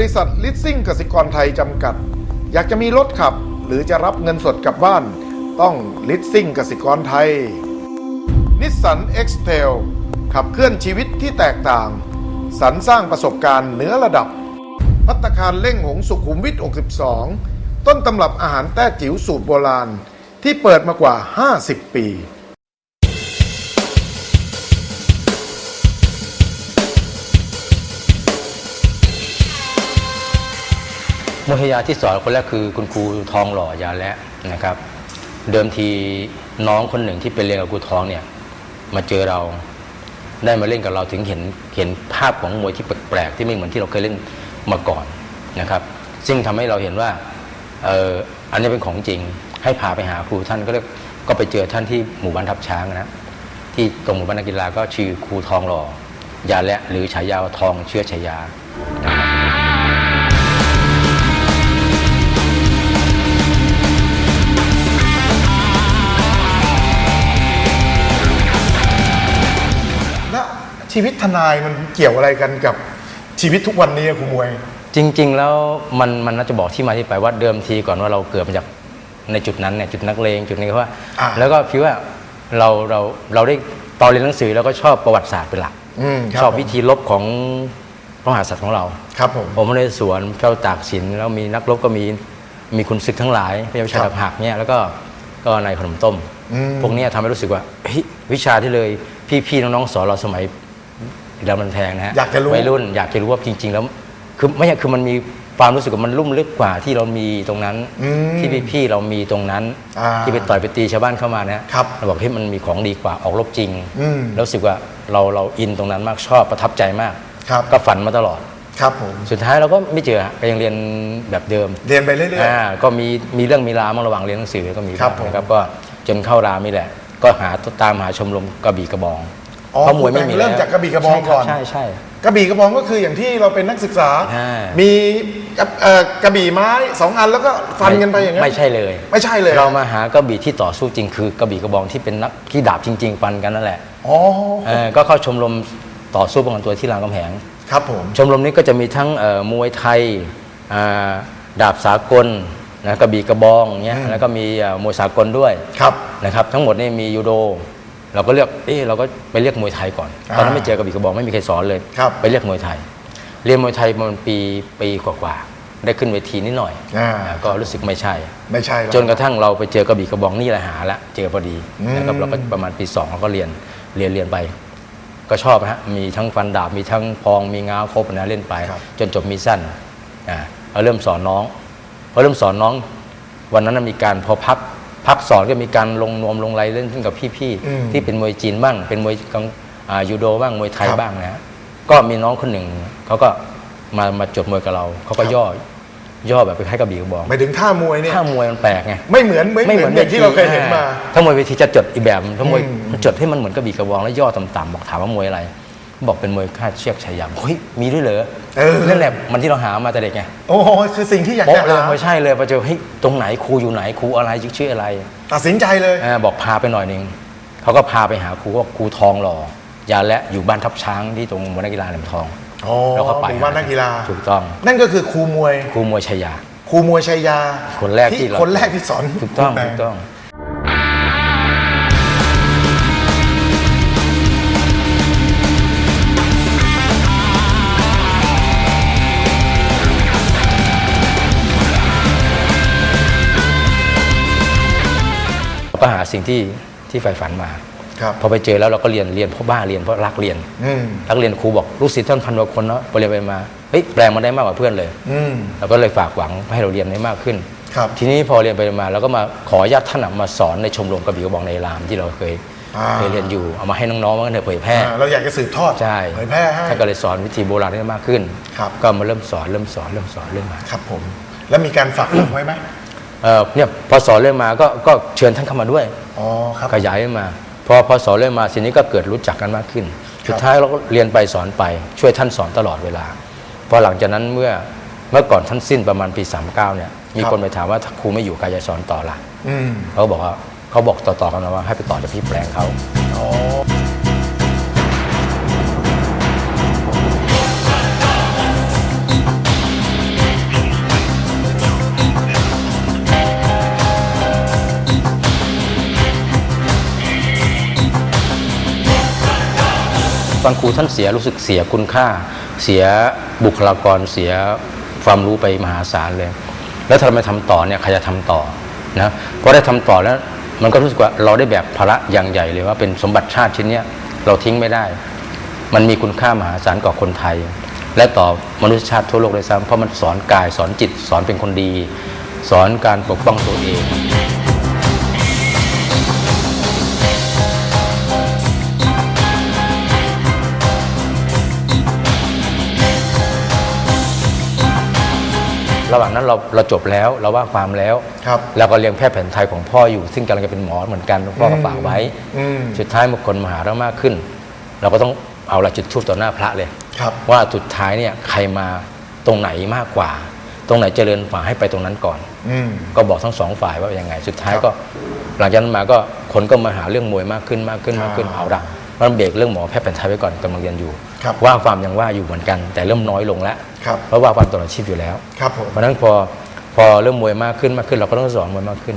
ริษัทลิสซิ่งกสิกรไทยจำกัด อยากจะมีรถขับ หรือจะรับเงินสดกลับบ้าน ต้องลิสซิ่งกสิกรไทยนิสสัน X-Trail ขับเคลื่อนชีวิตที่แตกต่าง สรรสร้างประสบการณ์เหนือระดับ พัตตาคารเล่งหงสุขุมวิท 62 ต้นตำรับอาหารแต้จิ๋วสูตรโบราณ ที่เปิดมากว่า 50 ปี มุขยาที่สอนคนแรกคือคุณครูทองหล่อยาและนะครับ เดิมทีน้องคนหนึ่งที่ไปเรียนกับครูทองเนี่ยมาเจอเราได้มาเล่นกับเราถึงเห็นเห็นภาพของมวยที่แปลกๆที่ไม่เหมือนที่เราเคยเล่นมาก่อนนะครับ ซึ่งทำให้เราเห็นว่าเอออันนี้เป็นของจริง ให้พาไปหาครูท่านก็เลยก็ไปเจอท่านที่หมู่บ้านทับช้างนะที่ตรงหมู่บ้านนักกีฬาก็ชื่อครูทองหล่อยาและหรือฉายาวทองเชื้อชายานะครับ ชีวิตทนายมันเกี่ยวอะไรกันกับชีวิตทุกวันนี้อะครูมวย จริง ๆ แล้วมันมันน่าจะบอกที่มาที่ไปว่าเดิมทีก่อนว่าเราเกิดมาจากในจุดนั้นเนี่ยจุดนักเลงจุดนี้เพราะว่า อ่า แล้วก็คิดว่าเราเราเราได้ตอนเรียนหนังสือเราก็ชอบประวัติศาสตร์เป็นหลักอืมครับชอบผมวิธีลบของพระมหากษัตริย์ของเรา ครับผม ผมในสวนเจ้าตากสินแล้วมีนักรบก็มีมีคุณศึกทั้งหลายพระยาชาครับหักเนี่ยแล้วก็ก็ในขนมต้ม อืม พวกเนี้ยทำให้รู้สึกว่าเฮ้ยวิชาที่เลยพี่ๆน้องๆสอนเราสมัย เรามันแทงนะฮะอยากจะรู้วัยรุ่นอยากจะรู้ว่าจริง ๆ แล้ว คือไม่ใช่คือมันมีความรู้สึกว่ามันลุ่มลึกกว่าที่เรามีตรงนั้นอืมที่พี่ๆเรามีตรงนั้น อ่าที่ไปต่อยไปตีชาวบ้านเข้ามาเนี่ยครับเราบอกเฮ้ยมันมีของดีกว่าออกรบจริงอืมแล้วรู้สึกว่าเราเราอินตรงนั้นมากชอบประทับใจมากครับ ก็ฝันมาตลอด ครับผม สุดท้ายเราก็ไม่เจอฮะก็ยังเรียนแบบเดิม เรียนไปเรื่อย อ่าก็มีมีเรื่องมีราวบ้างระหว่างเรียนหนังสือก็มีครับางผม นะครับก็จนเข้ารามนี่แหละ ก็หาตามหาชมรมกระบี่กระบอง อ๋อเพราะมวยไม่มีเริ่มแล้วจากกระบี่กระบองก่อน ใช่ใช่ๆกระบี่กระบองก็คืออย่างที่เราเป็นนักศึกษา อ่ามีเอ่อกระบี่ไม้สองอันแล้วก็ฟันกันไปอย่างนั้นไม่ใช่เลย ไม่ใช่เลย เรามาหากระบี่ที่ต่อสู้จริงคือกระบี่กระบองที่เป็นนักที่ดาบจริง ๆ ฟันกันนั่นแหละอ๋อ เออก็เข้าชมรมต่อสู้ป้องกันตัวที่รามคำแหง ครับผม ชมรมนี้ก็จะมีทั้งเอ่อมวยไทยอ่าดาบสากลนะกระบี่กระบองเงี้ยอืม แล้วก็มีเอ่อมวยสากลด้วยครับ นะครับทั้งหมดนี่มียูโด เราก็เลือกเอ๊ะเราก็ไปเรียกมวยไทยก่อนอ่าตอนนั้นไม่เจอกระบี่กระบอกไม่มีใครสอนเลย ครับไปเรียกมวยไทย เรียนมวยไทยประมันปีปีกว่าๆได้ขึ้นเวทีนิดหน่อยอ่า อ่าก็รู้สึกไม่ใช่ ไม่ใช่แล้ว จนกระทั่งเราไปเจอกระบี่กระบองนี่แหละหาละเจอพอดีอืมนะครับเราก็ประมาณปีสองเราก็เรียนเรียนเรียนไป ก็ชอบนะฮะมีทั้งฟันดาบมีทั้งพองมีง้าวครบนะเล่นไปครับจนจบมีสั้นอ่าเราเริ่มสอนน้องพอเริ่มสอนน้อง วันนั้นนะมีการพอพัก พักสอนก็มีการลงนวมลงไรเล่นขึ้นกับพี่อืมๆที่เป็นมวยจีนบ้าง เป็นมวยกังอ่ายูโดบ้างมวยไทยครับบ้างนะฮะก็มีน้องคนหนึ่งเขาก็มามาจดมวยกับเราเขาก็ครับ ย่อย่อแบบไปคล้ายกับบีกระบองหมายถึงท่ามวยเนี่ย ถ้ามวยมันแปลกไง ไม่เหมือนไม่เหมือนอย่างที่เราเคยเห็นมาถ้ามวยเวทีจะจดอีกแบบถ้ามวยอืมมันจดให้มันเหมือนกระบี่กระบองแล้วย่อต่ำๆบอกถามว่ามวยอะไร บอกเป็นมวยคาดเชือกชายามเฮ้ยมีด้วยเหรอเออ นั่นแหละมันที่เราหามาแต่เด็กไงโอ้โหคือสิ่งที่อยากโป๊ะจะเลยหาไม่ใช่เลยพอเจอเฮ้ยตรงไหนครูอยู่ไหนครูอะไรชื่ออะไรตัดสินใจเลยอ่าบอกพาไปหน่อยหนึงเขาก็พาไปหาครูก็ครูทองหล่อยาและอยู่บ้านทับช้างที่ตรงมวยนักกีฬาเหลี่ยมทองอ๋อแล้วก็ไปหมู่บ้านนักกีฬา ถูกต้องนั่นก็คือครูมวย ครูมวยชายา ครูมวยชัยยาคนแรกที่เรา คนแรกที่สอนถูกต้องคุณแปถูกต้อง ก็หาสิ่งที่ที่ใฝ่ฝันมาครับ พอไปเจอแล้วเราก็เรียนเรียนเพราะบ้าเรียนเพราะรักเรียนอืมรักเรียนครูบอกลูกศิษย์ท่านพันกว่าคนเนาะไปเรียนไปมาเฮ้ยแปลงมาได้มากกว่าเพื่อนเลยอืมเราก็เลยฝากหวังให้เราเรียนได้มากขึ้น ครับทีนี้พอเรียนไปมาเราก็มาขออนุญาตท่านอะมาสอนในชมรมกระบี่กระบองในรามที่เราเคยอ่าเคยเรียนอยู่เอามาให้น้องๆมาเถอะเผยแพร่อ่าเราอยากจะสืบทอดใช่เผยแพร่ให้ ท่านก็เลยสอนวิธีโบราณได้มากขึ้น ครับ ก็มาเริ่มสอนเริ่มสอนเริ่มสอนเริ่มมา ครับผม แล้วมีการฝากฝังไว้ไหม เอ่อเนี่ยพอสอนเริ่มมาก็ก็เชิญท่านเข้ามาด้วยอ๋อครับขยายมา พอพอสอนเริ่มมาทีนี้ก็เกิดรู้จักกันมากขึ้น สุดท้ายเราก็เรียนไปสอนไป ช่วยท่านสอนตลอดเวลา พอหลังจากนั้นเมื่อเมื่อก่อนท่านสิ้นประมาณปี 39เนี่ยมีคนไปถามว่าถ้าครูไม่อยู่ใครจะสอนต่อล่ะอืมเขาบอกว่าเขาบอกต่อๆกันมาว่าให้ไปต่อจากพี่แปลงเขา บางครูท่านเสียรู้สึกเสียคุณค่า เสียบุคลากรเสียความรู้ไปมหาศาลเลย แล้วถ้าเราไม่ทำต่อเนี่ยใครจะทำต่อนะเพราะได้ทำต่อแล้วมันก็รู้สึกว่าเราได้แบกภาระอย่างใหญ่เลยว่าเป็นสมบัติชาติชิ้นเนี้ยเราทิ้งไม่ได้ มันมีคุณค่ามหาศาลกับคนไทย และต่อมนุษยชาติทั่วโลกเลยซ้ำเพราะมันสอนกายสอนจิตสอนเป็นคนดี สอนการปกป้องตัวเอง ระหว่างนั้นเราเราจบแล้วเราว่าความแล้วครับแล้วก็เรียนแพทย์แผนไทยของพ่ออยู่ ซึ่งกำลังจะเป็นหมอเหมือนกันพ่อก็ฝากไว้ อืม สุดท้ายเมื่อคนมาหาเรามากขึ้น เราก็ต้องเอาละจุดทูบต่อหน้าพระเลย ครับ ว่าสุดท้ายเนี่ยใครมาตรงไหนมากกว่า ตรงไหนเจริญฝ่าให้ไปตรงนั้นก่อน อืม ก็บอกทั้งสองฝ่ายว่ายังไง สุดท้ายครับก็ หลังจากนั้นมาก็คนก็มาหาเรื่องมวยมากขึ้นมากขึ้นมากขึ้นอ่า เอาละ มันเบรกเรื่องหมอแพทย์แผนไทยไว้ก่อนกำลังเรียนอยู่ ครับว่าความยังว่าอยู่เหมือนกัน แต่เริ่มน้อยลงแล้วครับเพราะว่าความตลอดชีพอยู่แล้ว ครับผม เพราะฉะนั้นพอพอเริ่มมวยมากขึ้นมากขึ้น เราก็ต้องสอนมวยมากขึ้น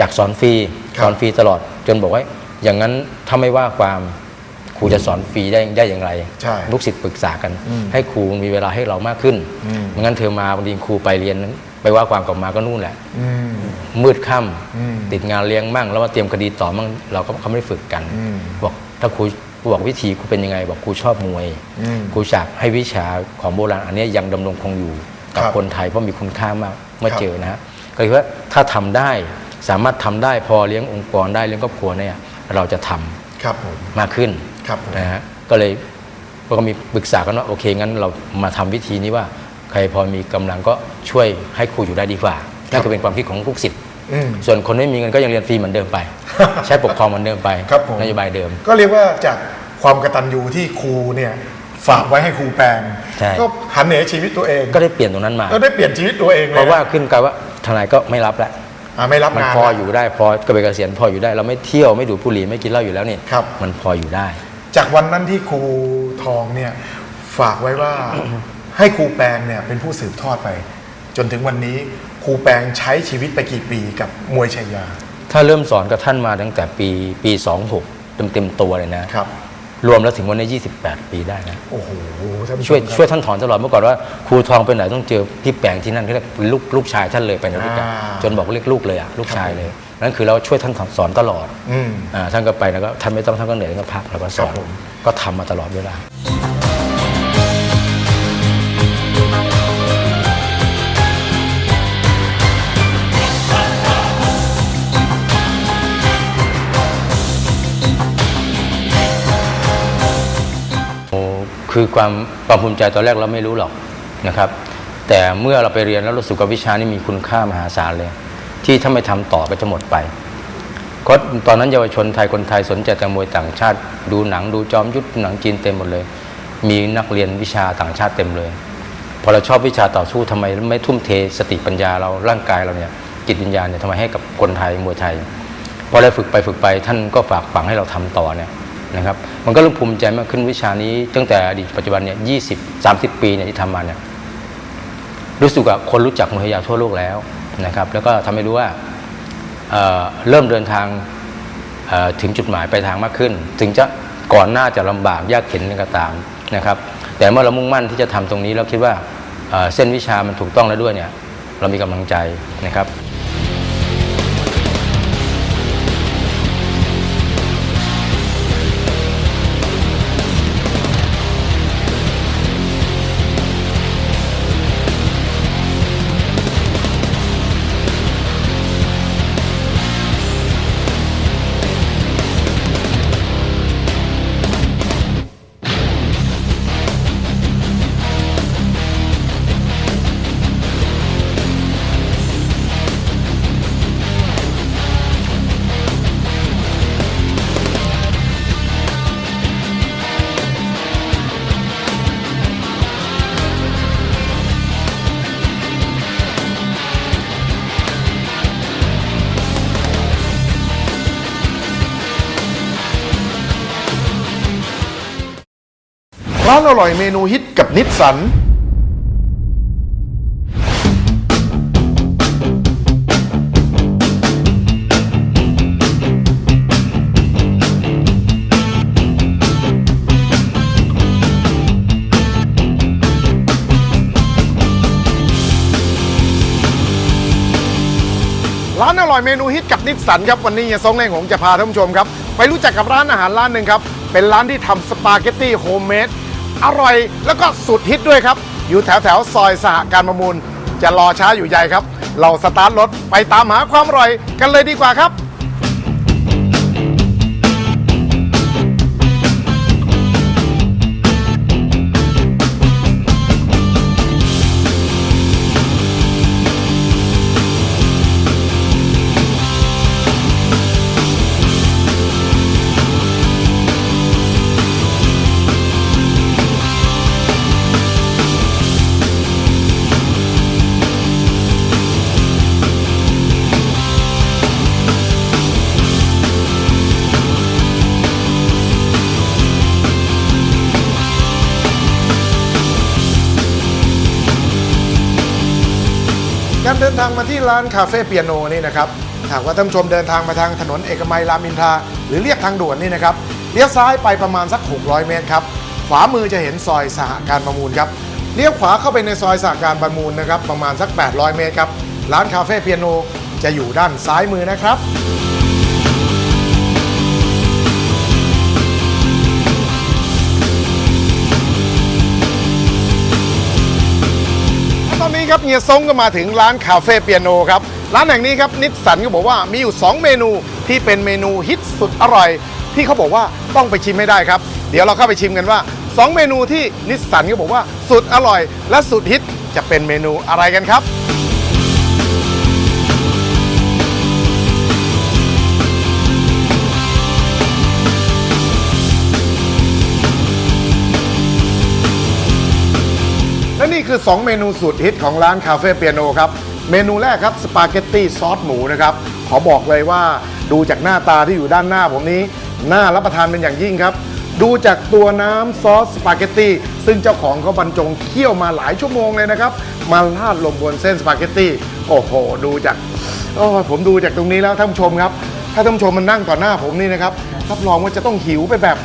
จากสอนฟรีครับ สอนฟรีตลอดจนบอกว่าอย่างนั้นถ้าไม่ว่าความครูจะสอนฟรีได้ได้อย่างไร ใช่ ลูกศิษย์ปรึกษากัน อืมให้ครูมีเวลาให้เรามากขึ้นอืม ไม่งั้นเธอมาบางทีครูไปเรียนนั้นไปว่าความกลับมาก็นู่นแหละ อืม มืดค่อืมำติดงานเลี้ยงมั่งแล้วมาเตรียมคดีต่อมั่งเราก็เขาไม่ได้ฝึกกัน อืม บอก ถ้าครูครูบอกวิธีครูเป็นยังไง บอกครูชอบมวยอืมครูอยากให้วิชาของโบราณอันเนี้ยยังดำรงคงอยู่กับครับคนไทยเพราะมีคุณค่ามากเมื่อครับเจอนะฮะก็คือว่าถ้าทำได้สามารถทำได้พอเลี้ยงองค์กรได้เลี้ยงครอบครัวเนี่ยเราจะทำครับผมมากขึ้นครับผมนะฮะก็เลยก็มีปรึกษากันว่าโอเคงั้นเรามาทำวิธีนี้ว่า ใครพอมีกำลังก็ช่วยให้ครูอยู่ได้ดีกว่านั่นก็เป็นความคิดของลูกศิษย์อืม ส่วนคนไม่มีเงินก็ยังเรียนฟรีเหมือนเดิมไป ใช้ปกครองเหมือนเดิมไปครับผม นโยบายเดิม ก็เรียกว่าจากความกตัญญูที่ครูเนี่ยฝากไว้ให้ครูแปลงใช่ ก็หันเหชีวิตตัวเองก็ได้เปลี่ยนตรงนั้นมา ก็ได้เปลี่ยนชีวิตตัวเองเลยเพราะว่าขึ้นกลายว่าทนายก็ไม่รับแล้วอ่าไม่รับมันงานพอละอยู่ได้พอก็ไปเกษียณพออยู่ได้ เราไม่เที่ยวไม่ดูดบุหรี่ไม่กินเหล้าอยู่แล้วนี่ครับ มันพออยู่ได้ จากวันนั้นที่ครูทองเนี่ยฝากไว้ว่า ให้ครูแปลงเนี่ยเป็นผู้สืบทอดไป จนถึงวันนี้ค รูแปลงใช้ชีวิตไปกี่ปีกับมวยชัยยา ถ้าเริ่มสอนกับท่านมาตั้งแต่ปีปี 26 เต็มเต็มๆตัวเลยนะครับ รวมแล้วถึงวันนี้ 28 ปีได้นะ โอ้โหท่านผู้ชช่วยมครับช่วยท่านถอนตลอดเมื่อก่อนว่าครูทองไปไหนต้องเจอพี่แปลงที่นั่นที่เรียกลูกลูกชายท่านเลยไปนะลูกอะอ่าจนบอกเรียกลูกเลยอะลูกครับชายเลย นั่นคือเราช่วยท่านสอนตลอดอืม อ่าท่านก็ไปแล้วก็ท่านไม่ต้องท่านก็เหนื่อยท่านก็พักแล้วก็สอน ครับผม ก็ทำมาตลอดเวลา คือความความภูมิใจตอนแรกเราไม่รู้หรอกนะครับ แต่เมื่อเราไปเรียนแล้วรู้สึกว่าวิชานี้มีคุณค่ามหาศาลเลย ที่ถ้าไม่ทำต่อก็จะหมดไปก็ตอนนั้นเยาวชนไทยคนไทยสนใจแต่มวยต่างชาติ ดูหนังดูจอมยุทธหนังจีนเต็มหมดเลย มีนักเรียนวิชาต่างชาติเต็มเลย พอเราชอบวิชาต่อสู้ทำไมไม่ทุ่มเทสติปัญญาเราร่างกายเราเนี่ยจิตวิญญาณเนี่ยทำไมให้กับคนไทยมวยไทยพอเราฝึกไปฝึกไปท่านก็ฝากฝังให้เราทำต่อเนี่ย นะครับ มันก็เริ่มภูมิใจมากขึ้นวิชานี้ ตั้งแต่อดีตปัจจุบันเนี่ยยี่สิบสามสิบปีเนี่ยที่ทำมาเนี่ยรู้สึกว่าคนรู้จักมวยยาทั่วโลกแล้วนะครับ แล้วก็ทำให้รู้ว่าเเริ่มเดินทางถึงจุดหมายปลายทางมากขึ้น ถึงจะก่อนหน้าจะลำบากยากเข็นก็ตามนะครับ แต่เมื่อเรามุ่งมั่นที่จะทำตรงนี้เราคิดว่าเเส้นวิชามันถูกต้องแล้วด้วยเนี่ยเรามีกำลังใจนะครับ ร้านอร่อยเมนูฮิตกับนิสสันร้านอร่อยเมนูฮิตกับนิสสันครับวันนี้เฮียซงเล่งหงจะพาท่านผู้ชมครับ ไปรู้จักกับร้านอาหารร้านหนึ่งครับ เป็นร้านที่ทำสปาเกตตี้โฮมเมด อร่อยแล้วก็สุดฮิตด้วยครับ อยู่แถวแถวซอยสหการประมูล จะรอช้าอยู่ใหญ่ครับ เราสตาร์ทรถไปตามหาความอร่อยกันเลยดีกว่าครับ เดินทางมาที่ร้านคาเฟ่เปียโนนี่นะครับหากว่าท่านชมเดินทางมาทางถนนเอกมัยรามอินทราหรือเรียกทางด่วนนี่นะครับเลี้ยวซ้ายไปประมาณสัก 600 เมตรครับขวามือจะเห็นซอยสหการประมูลครับเลี้ยวขวาเข้าไปในซอยสหการประมูลนะครับประมาณสัก 800 เมตรครับร้านคาเฟ่เปียโนจะอยู่ด้านซ้ายมือนะครับ ครับเฮียซงก็มาถึงร้านคาเฟ่เปียโนครับร้านแห่งนี้ครับนิสสันก็บอกว่ามีอยู่ 2 เมนูที่เป็นเมนูฮิตสุดอร่อย ที่เขาบอกว่าต้องไปชิมให้ได้ครับ เดี๋ยวเราเข้าไปชิมกันว่า 2 เมนูที่นิสสันก็บอกว่าสุดอร่อย และสุดฮิตจะเป็นเมนูอะไรกันครับ คือ 2 เมนูสุดฮิตของร้านคาเฟ่เปียโนครับ เมนูแรกครับสปาเกตตี้ซอสหมูนะครับ ขอบอกเลยว่าดูจากหน้าตาที่อยู่ด้านหน้าผมนี้น่ารับประทานเป็นอย่างยิ่งครับ ดูจากตัวน้ำซอสสปาเกตตี้ซึ่งเจ้าของเขาบรรจงเคี่ยวมาหลายชั่วโมงเลยนะครับ มาราดลงบนเส้นสปาเกตตี้โอ้โห ดูจากโอ้ผมดูจากตรงนี้แล้วท่านผู้ชมครับ ถ้าท่านผู้ชมมันนั่งต่อหน้าผมนี่นะครับรับรองว่าจะต้องหิวไปแบบ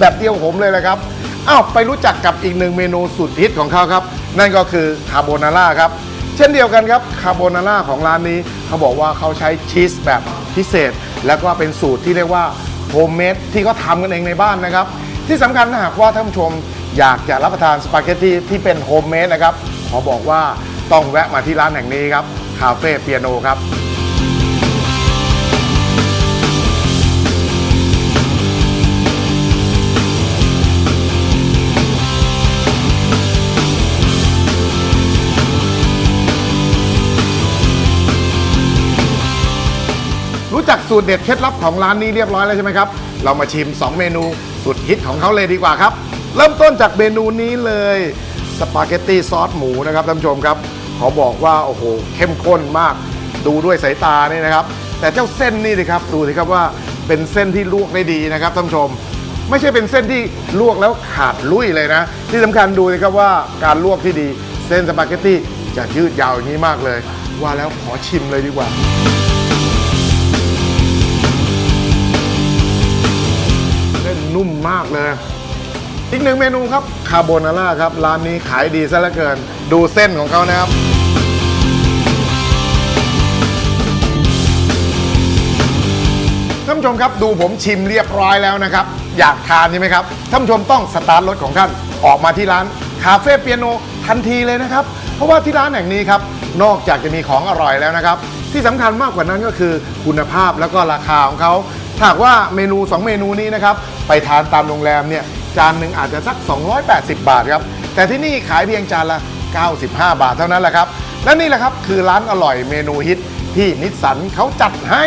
แบบเดียวผมเลยแหละครับอ้าวไปรู้จักกับอีกหนึ่งเมนูสุดฮิตของเขาครับ นั่นก็คือคาโบนาร่าครับ เช่นเดียวกันครับคาโบนาร่าของร้านนี้เขาบอกว่าเขาใช้ชีสแบบพิเศษ แล้วก็เป็นสูตรที่เรียกว่าโฮมเมดที่เขาทำกันเองในบ้านนะครับ ที่สำคัญถ้าหากว่าท่านผู้ชมอยากจะรับประทานสปาเกตตี้ที่เป็นโฮมเมดนะครับขอบอกว่าต้องแวะมาที่ร้านแห่งนี้ครับคาเฟ่เปียโนครับ สูตรเด็ดเคล็ดลับของร้านนี้เรียบร้อยแล้วใช่ไหมครับ เรามาชิม 2 เมนูสุดฮิตของเขาเลยดีกว่าครับ เริ่มต้นจากเมนูนี้เลยสปาเกตตี้ซอสหมูนะครับท่านผู้ชมครับขอบอกว่าโอ้โหเข้มข้นมาก ดูด้วยสายตานี่นะครับ แต่เจ้าเส้นนี่สิครับดูสิครับว่าเป็นเส้นที่ลวกได้ดีนะครับท่านผู้ชม ไม่ใช่เป็นเส้นที่ลวกแล้วขาดลุยเลยนะ ที่สำคัญดูสิครับว่าการลวกที่ดี เส้นสปาเกตตี้จะยืดยาวอย่างนี้มากเลย ว่าแล้วขอชิมเลยดีกว่าากเลย อีกหนึ่งเมนูครับคาโบนาร่าครับ ร้านนี้ขายดีซะเหลือเกิน ดูเส้นของเขานะครับท่านผู้ชมครับดูผมชิมเรียบร้อยแล้วนะครับ อยากทานใช่ไหมครับท่านผู้ชมต้องสตาร์ทรถของท่านออกมาที่ร้านคาเฟ่เปียโนทันทีเลยนะครับ เพราะว่าที่ร้านแห่งนี้ครับ นอกจากจะมีของอร่อยแล้วนะครับ ที่สำคัญมากกว่านั้นก็คือคุณภาพแล้วก็ราคาของเขา ถ้าหากว่าเมนู 2 เมนูนี้นะครับ ไปทานตามโรงแรมเนี่ย จานหนึ่งอาจจะสัก 280 บาทครับ แต่ที่นี่ขายเพียงจานละ 95 บาทเท่านั้นแหละครับ และนี่แหละครับคือร้านอร่อยเมนูฮิตที่นิสสันเขาจัดให้